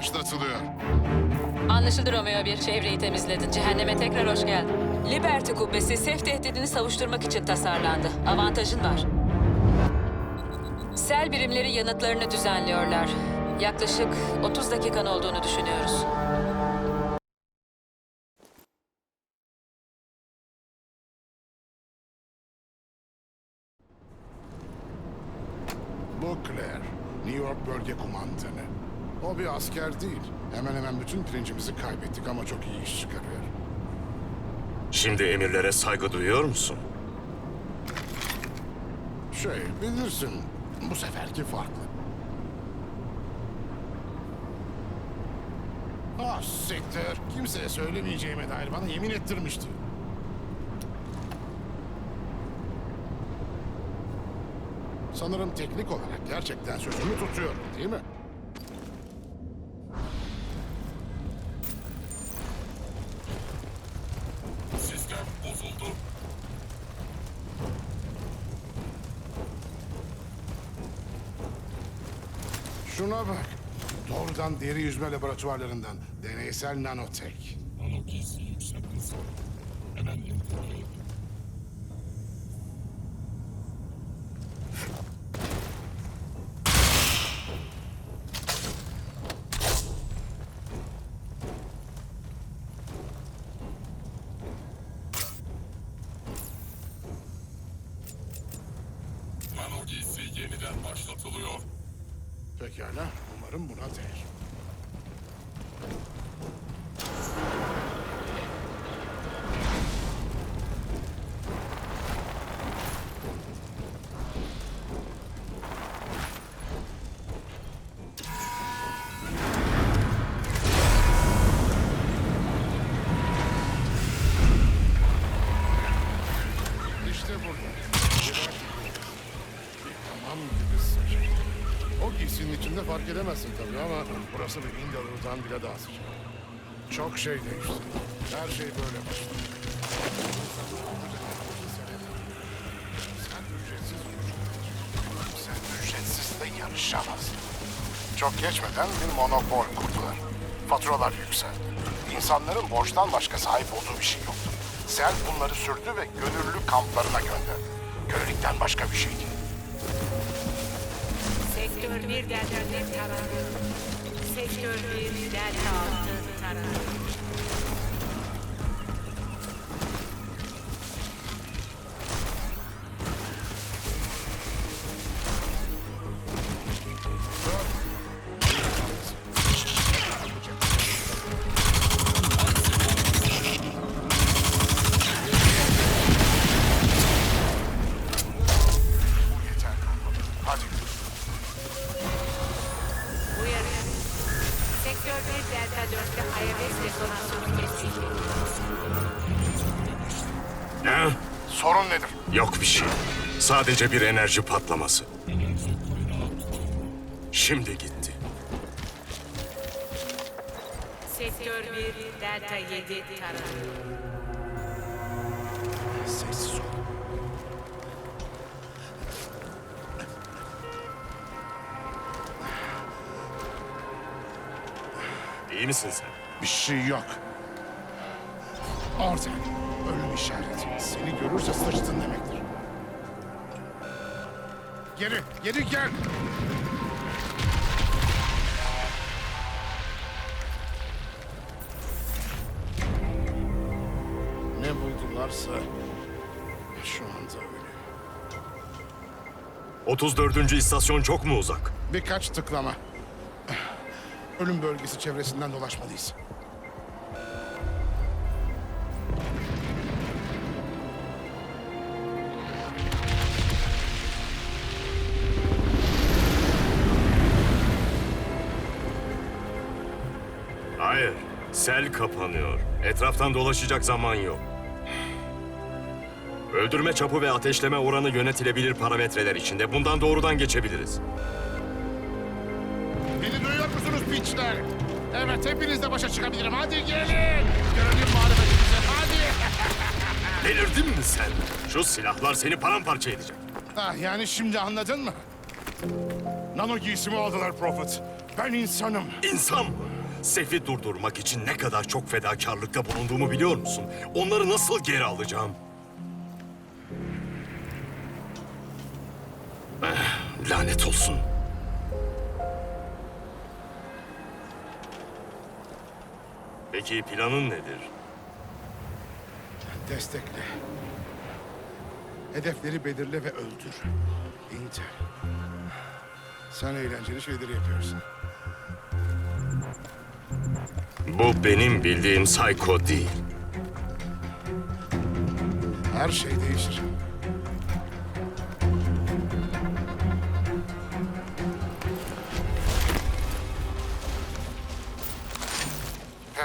başlatılıyor. Anlaşıldı Romeo 1. Çevreyi temizledin. Cehenneme tekrar hoş geldin. Liberty kubbesi sef tehdidini savuşturmak için tasarlandı. Avantajın var. Sel birimleri yanıtlarını düzenliyorlar. Yaklaşık 30 dakikan olduğunu düşünüyoruz. Bu Claire, New York Bölge Kumandanı. O bir asker değil. Hemen hemen bütün pirincimizi kaybettik ama çok iyi iş çıkarıyor. Şimdi emirlere saygı duyuyor musun? Şey, bilirsin, bu seferki farklı. Ah siktir. Kimseye söylemeyeceğime dair bana yemin ettirmişti. Sanırım teknik olarak gerçekten sözümü tutuyorum, değil mi? Deri yüzme laboratuvarlarından. Deneysel nanotek. Analogisi yüksek hızı. Hemen indirmeyin. Analogisi yeniden başlatılıyor. Pekala, umarım buna değer. Edemezsin tabii ama burası bir Indialı'dan bile daha sıcak. Çok şey değişti. Her şey böyle başladı. Sen ücretsiz yürüyüş Sen ücretsiz de yarışamazsın. Çok geçmeden bir monopol kurdular. Faturalar yükseldi. İnsanların borçtan başka sahip olduğu bir şey yoktu. Sen bunları sürdü ve gönüllü kamplarına gönderdi. Kölelikten başka bir şey değil. 1 Delta net taranıyor. Sektör 1 Delta 6 taranıyor. Sektör 1 Delta 4'te IMS rezonansını kesildi. Ne? Sorun nedir? Yok bir şey. Sadece bir enerji patlaması. Şimdi gitti. Sektör 1 Delta 7 taranıyor. Sessiz İyi misin sen? Bir şey yok. Orada. Ölüm işareti. Seni görürse sıçtın demektir. Geri, geri gel. Ne buldularsa şu anda öyle. 34. istasyon çok mu uzak? Birkaç tıklama. Ölüm bölgesi çevresinden dolaşmalıyız. Hayır. Sel kapanıyor. Etraftan dolaşacak zaman yok. Öldürme çapı ve ateşleme oranı yönetilebilir parametreler içinde. Bundan doğrudan geçebiliriz. Beni duyuyor piçler? Evet, hepinizle başa çıkabilirim. Hadi gelin. Görelim marifetinizi. Hadi. Delirdin mi sen? Şu silahlar seni paramparça edecek. ah, yani şimdi anladın mı? Nano giysimi aldılar Prophet. Ben insanım. İnsan mı? Sef'i durdurmak için ne kadar çok fedakarlıkta bulunduğumu biliyor musun? Onları nasıl geri alacağım? Eh, lanet olsun. Peki planın nedir? Destekle. Hedefleri belirle ve öldür. Intel. Sen eğlenceli şeyleri yapıyorsun. Bu benim bildiğim Psycho değil. Her şey değişir.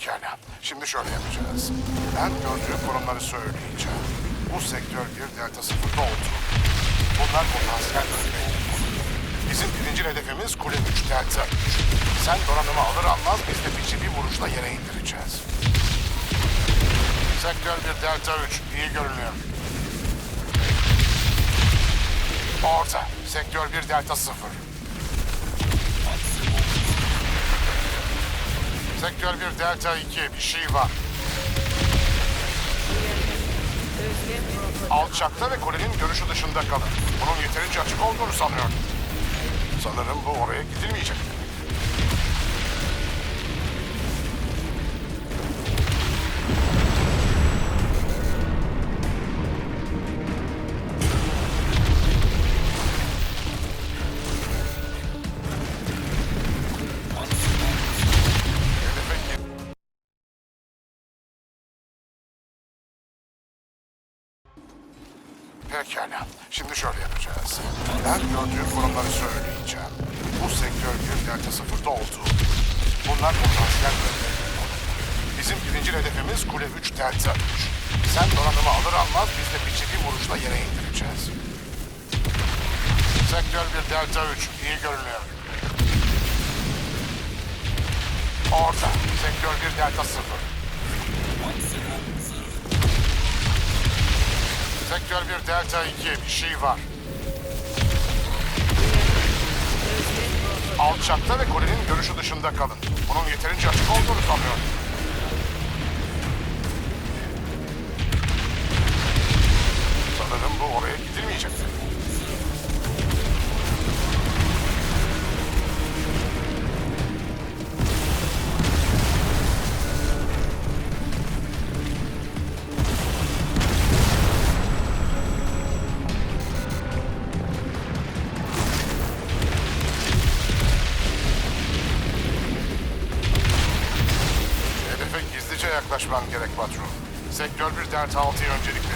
Pekala. Şimdi şöyle yapacağız. Ben gördüğüm konumları söyleyeceğim. Bu sektör bir delta sıfırda oldu. Bunlar potansiyel bölge. Bizim birinci hedefimiz kule 3 delta 3. Sen donanımı alır almaz biz de bici bir vuruşla yere indireceğiz. Sektör 1 Delta 3 iyi görünüyor. Orta. Sektör 1 Delta 0. Sektör 1 Delta 2 bir şey var. Alçakta ve kulenin görüşü dışında kalın. Bunun yeterince açık olduğunu sanıyorum. Sanırım bu oraya gidilmeyecek. Pekala. Şimdi şöyle yapacağız. Ben gördüğüm konumları söyleyeceğim. Bu sektör bir delta sıfırda oldu. Bunlar potansiyel bölge. Bizim birinci hedefimiz kule 3 delta 3. Sen donanımı alır almaz biz de bir vuruşla yere indireceğiz. Sektör 1 delta 3 iyi görünüyor. Orta. Sektör 1 delta 0. Sektör 1 Delta 2 bir şey var. Alçakta ve kulenin görüşü dışında kalın. Bunun yeterince açık olduğunu sanıyorum. Sanırım bu oraya gidilmeyecektir. Sektör 1 Delta 6'ya öncelikle. Sıkı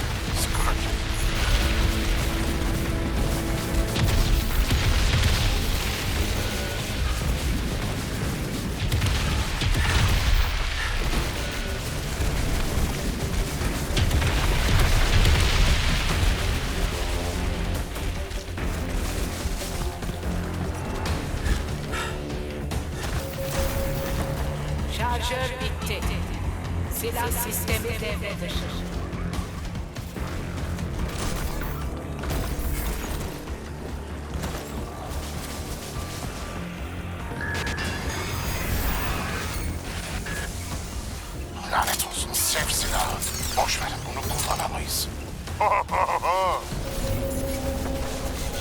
Boş verin bunu kullanamayız.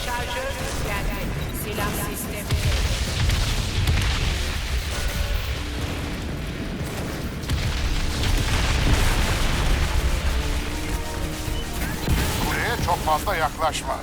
Şarjör geldi. Silah sistemi. Kuleye çok fazla yaklaşma.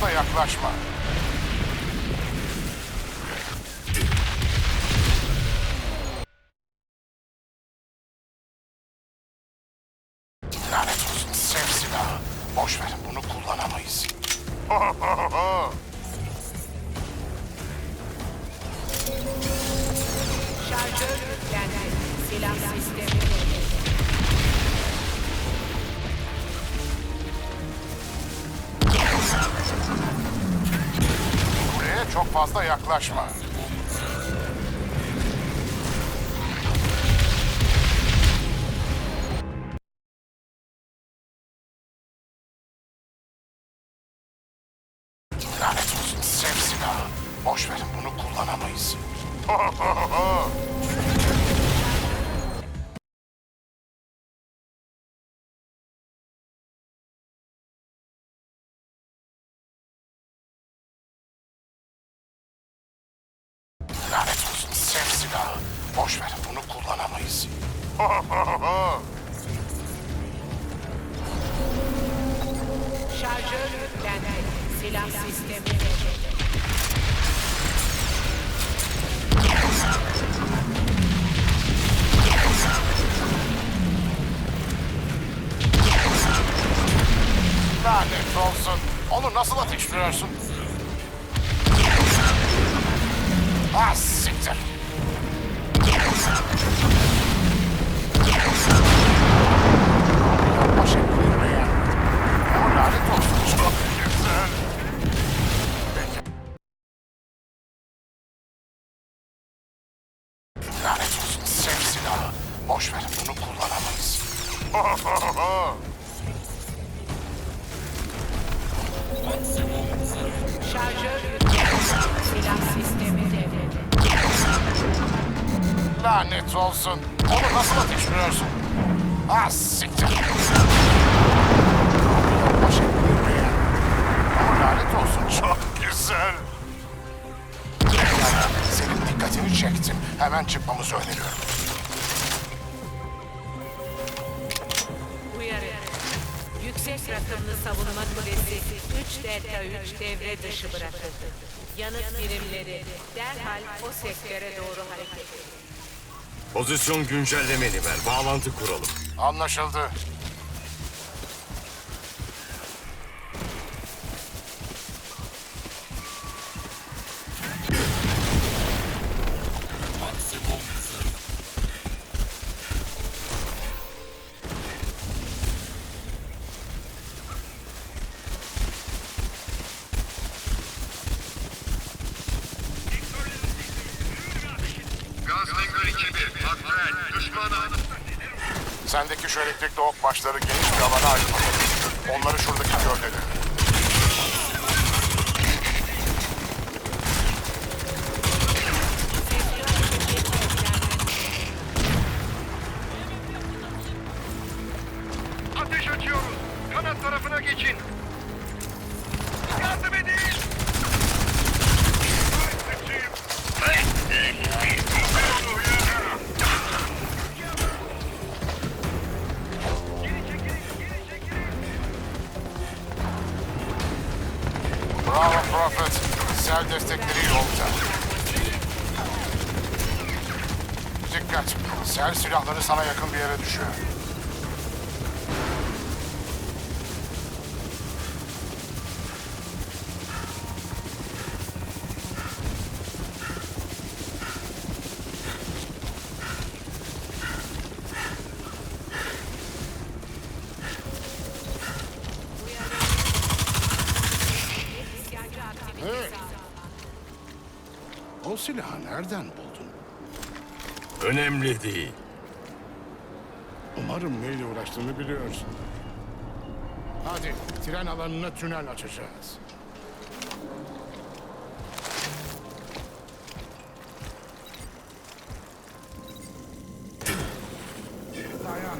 Kuleye çok fazla yaklaşma. Fazla yaklaşma. Şarjör yüklendi. Silah sistemi. Lanet olsun. Onu nasıl ateşliyorsun? Boş verin bunu kullanamayız. Şarjör. Silah. Lanet olsun. Onu nasıl ateşliyorsun? Ah siktir. Lanet olsun çok güzel. Senin dikkatini çektim. Hemen çıkmamızı öneriyorum. Dışı bırakıldı. Yanıt birimleri derhal o sektöre doğru hareket edin. Pozisyon güncellemeni ver. Bağlantı kuralım. Anlaşıldı. Sendeki şu elektrikli ok başları geniş bir alana ayrılmalı. Onları şuradaki gövdede. Silahları sana yakın bir yere düşüyor. Hey. O silahı nereden buldun? Önemli değil. Umarım neyle uğraştığını biliyorsun. Hadi tren alanına tünel açacağız. Dayan.